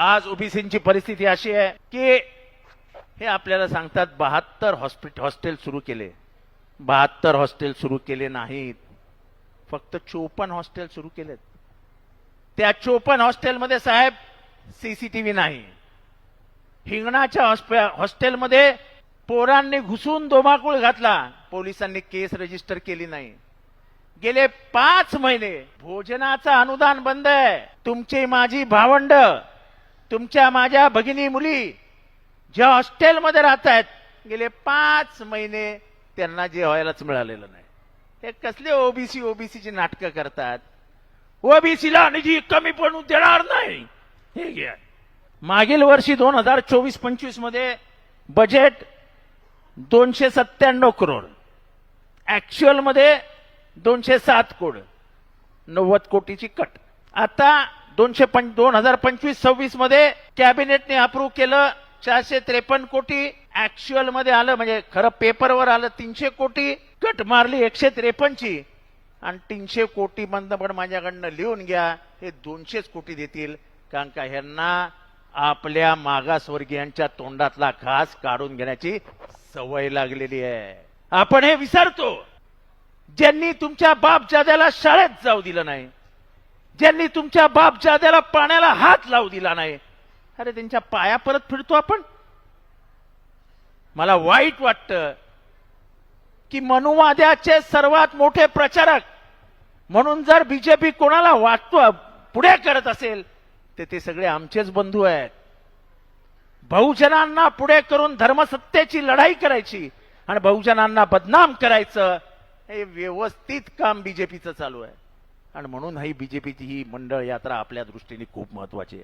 आज ओबीसींची परिस्थिती अशी आहे की हे आपल्याला सांगतात बहात्तर हॉस्पिटल हॉस्टेल सुरू केले. बहात्तर हॉस्टेल सुरू केले नाहीत. फक्त चोपन्न हॉस्टेल सुरू केलेत. त्या चोपन्न हॉस्टेलमध्ये साहेब सीसीटीव्ही नाही. हिंगणाच्या हॉस्टेलमध्ये पोरांनी घुसून दोमाकूळ घातला. पोलिसांनी केस रजिस्टर केली नाही. गेले पाच महिने भोजनाचं अनुदान बंद आहे. तुमची माझी भावंड तुमच्या माझ्या भगिनी मुली ज्या हॉस्टेलमध्ये राहत आहेत गेले पाच महिने त्यांना जेवायलाच मिळालेलं नाही. हे कसले ओबीसी ओबीसीची नाटकं करतात? ओबीसीला निधी कमी पडू देणार नाही. हे घ्या. मागील वर्षी दोन हजार चोवीस पंचवीसमध्ये बजेट दोनशे सत्त्याण्णव करोड ऍक्च्युअलमध्ये दोनशे सात कोड नव्वद कोटीची कट आता दोनशे पं दोन हजार पंचवीस सव्वीसमध्ये कॅबिनेटने अप्रूव्ह केलं. चारशे त्रेपन्न कोटी ऍक्च्युअलमध्ये आलं म्हणजे खरं पेपरवर आलं तीनशे कोटी. कट मारली एकशे त्रेपन्नची. आणि तीनशे कोटी बंद पण माझ्याकडनं लिहून घ्या हे दोनशेच कोटी देतील. कारण का ह्यांना आपल्या मागासवर्गीयांच्या तोंडातला घास काढून घेण्याची सवय लागलेली आहे. आपण हे विसरतो. ज्यांनी तुमच्या बाप जाद्याला शाळेत जाऊ दिलं नाही ज्यांनी तुमच्या बाप जाद्याला पाण्याला हात लावू दिला नाही. अरे त्यांच्या पाया परत फिरतो आपण. मला वाईट वाटतं की मनुवाद्याचे सर्वात मोठे प्रचारक म्हणून जर बीजेपी कोणाला वाटतो पुढे करत असेल तर ते सगळे आमचेच बंधू आहेत. बहुजनांना पुढे करून धर्मसत्तेची लढाई करायची आणि बहुजनांना बदनाम करायचं हे व्यवस्थित काम बीजेपीचं चालू आहे. आणि म्हणून ही पीची ही मंडळ यात्रा आपल्या दृष्टीने खूप महत्त्वाची आहे.